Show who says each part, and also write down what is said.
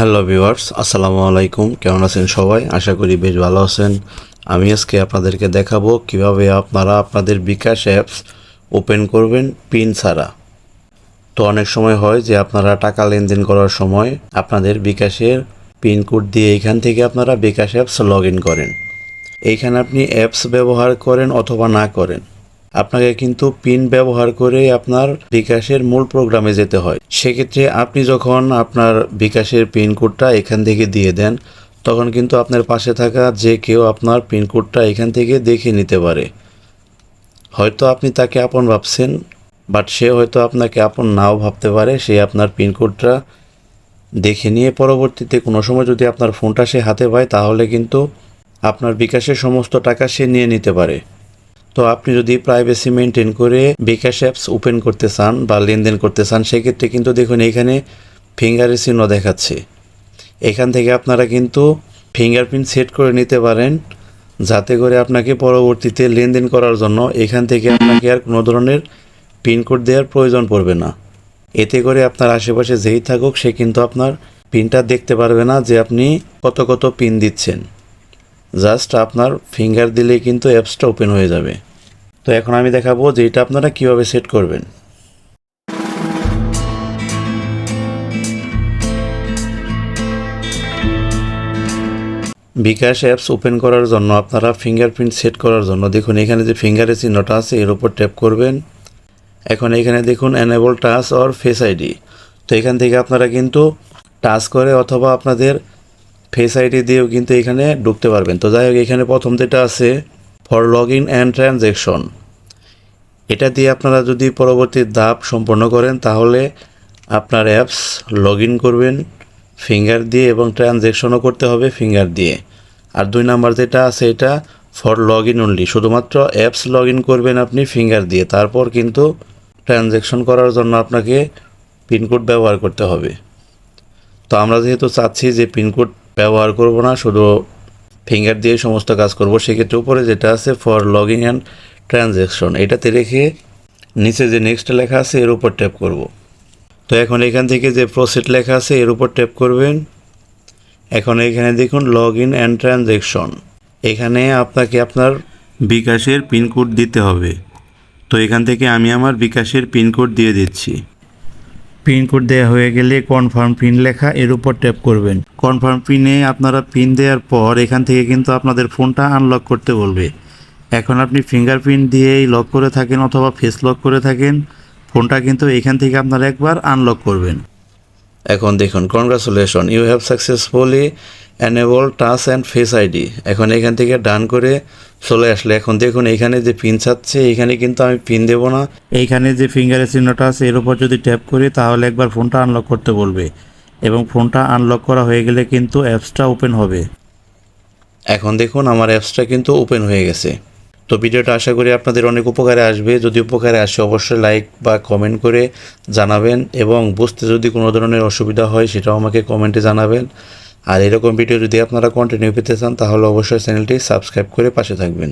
Speaker 1: Hello viewers, আসসালামু আলাইকুম। কেমন আছেন সবাই? আশা করি বেশ ভালো আছেন। আমি আজকে আপনাদেরকে দেখাবো কীভাবে আপনারা আপনাদের বিকাশ অ্যাপস ওপেন করবেন পিন ছাড়া। তো অনেক সময় হয় যে আপনারা টাকা লেনদেন করার সময় আপনাদের বিকাশের পিন কোড দিয়ে এইখান থেকে আপনারা বিকাশ অ্যাপস লগ ইন করেন। এইখানে আপনি অ্যাপস ব্যবহার করেন অথবা না করেন। আপনাকে কিন্তু পিন ব্যবহার করে আপনার বিকাশের মূল প্রোগ্রামে যেতে হয়। সেক্ষেত্রে আপনি যখন আপনার বিকাশের পিন কোডটা এখান থেকে দিয়ে দেন, তখন কিন্তু আপনার পাশে থাকা যে কেউ আপনার পিন কোডটা এখান থেকে দেখে নিতে পারে। হয়তো আপনি তাকে আপন ভাবছেন বাট সে হয়তো আপনাকে আপন নাও ভাবতে পারে। সে আপনার পিন কোডটা দেখে নিয়ে পরবর্তীতে কোনো সময় যদি আপনার ফোনটা সে হাতে পায়, তাহলে কিন্তু আপনার বিকাশের সমস্ত টাকা সে নিয়ে নিতে পারে। তো আপনি যদি প্রাইভেসি মেনটেন করে বিকাশ অ্যাপস ওপেন করতে চান বা লেনদেন করতে চান, সেক্ষেত্রে কিন্তু দেখুন এখানে ফিঙ্গারের চিহ্ন দেখাচ্ছে। এখান থেকে আপনারা কিন্তু ফিঙ্গারপ্রিন্ট সেট করে নিতে পারেন, যাতে করে আপনাকে পরবর্তীতে লেনদেন করার জন্য এখান থেকে আপনাকে আর কোনো ধরনের পিনকোড দেওয়ার প্রয়োজন পড়বে না। এতে করে আপনার আশেপাশে যেই থাকুক, সে কিন্তু আপনার পিনটা দেখতে পারবে না যে আপনি কত কত পিন দিচ্ছেন। জাস্ট আপনার ফিঙ্গার দিলেই কিন্তু অ্যাপসটা ওপেন হয়ে যাবে। তো এখন আমি দেখাবো যে এটা আপনারা কীভাবে সেট করবেন। বিকাশ অ্যাপস ওপেন করার জন্য, আপনারা ফিঙ্গারপ্রিন্ট সেট করার জন্য, দেখুন এখানে যে ফিঙ্গারের চিহ্নটা আছে, এর উপর ট্যাপ করবেন। এখন এখানে দেখুন enable touch or face ID তো এখান থেকে আপনারা কিন্তু টাচ করে অথবা আপনাদের ফেস আইডি দিয়েও কিন্তু এখানে ঢুকতে পারবেন। তো যাই হোক, এখানে প্রথম যেটা আছে for log in and transaction এটা দিয়ে আপনারা যদি পরবর্তী ধাপ সম্পন্ন করেন, তাহলে আপনার অ্যাপস লগ ইন করবেন ফিঙ্গার দিয়ে এবং ট্রানজ্যাকশনও করতে হবে ফিঙ্গার দিয়ে। আর দুই নাম্বার যেটা আছে, এটা ফর লগ ইন অনলি শুধুমাত্র অ্যাপস লগ ইন করবেন আপনি ফিঙ্গার দিয়ে। তারপর কিন্তু ট্রানজ্যাকশন করার জন্য আপনাকে পিনকোড ব্যবহার করতে হবে। তো আমরা যেহেতু চাচ্ছি যে পিনকোড ব্যবহার করব না, শুধু ফিঙ্গার দিয়ে সমস্ত কাজ করব। সেক্ষেত্রে উপরে যেটা আছে ফর লগিং অ্যান্ড ট্রানজ্যাকশন এটাতে রেখে নিচে যে নেক্সট লেখা আছে, এর উপর ট্যাপ করব। তো এখন এখান থেকে যে প্রসিড লেখা আছে, এর উপর ট্যাপ করবেন। এখন এখানে দেখুন লগ ইন অ্যান্ড ট্রানজ্যাকশন এখানে আপনাকে আপনার বিকাশের পিনকোড দিতে হবে। তো এখান থেকে আমি আমার বিকাশের পিনকোড দিয়ে দিচ্ছি। পিনকোড দেওয়া হয়ে গেলে কনফার্ম পিন লেখা এর উপর ট্যাপ করবেন। কনফার্ম পিনে আপনারা পিন দেওয়ার পর এখান থেকে কিন্তু আপনাদের ফোনটা আনলক করতে বলবে। এখন আপনি ফিঙ্গারপ্রিন্ট দিয়েই লক করে থাকেন অথবা ফেস লক করে থাকেন ফোনটা কিন্তু এখান থেকে আপনারা একবার আনলক করবেন। এখন দেখুন congratulation you have successfully enable touch and face ID এখন এখান থেকে ডান করে চলে আসলে। এখন দেখুন এখানে যে পিন চাচ্ছে এখানে কিন্তু আমি পিন দেবো না। এইখানে যে ফিঙ্গারের চিহ্নটা আছে এর উপর যদি ট্যাপ করি তাহলে একবার ফোনটা আনলক করতে বলবে। এবং ফোনটা আনলক করা হয়ে গেলে কিন্তু অ্যাপসটা ওপেন হবে। এখন দেখুন আমার অ্যাপসটা কিন্তু ওপেন হয়ে গেছে। তো ভিডিওটা আশা করি আপনাদের অনেক উপকারে আসবে। যদি উপকারে আসে অবশ্যই লাইক বা কমেন্ট করে জানাবেন। এবং বুঝতে যদি কোনো ধরনের অসুবিধা হয় সেটাও আমাকে কমেন্টে জানাবেন। আর এরকম ভিডিও যদি আপনারা কন্টিনিউ পেতে চান, তাহলে অবশ্যই চ্যানেলটি সাবস্ক্রাইব করে পাশে থাকবেন।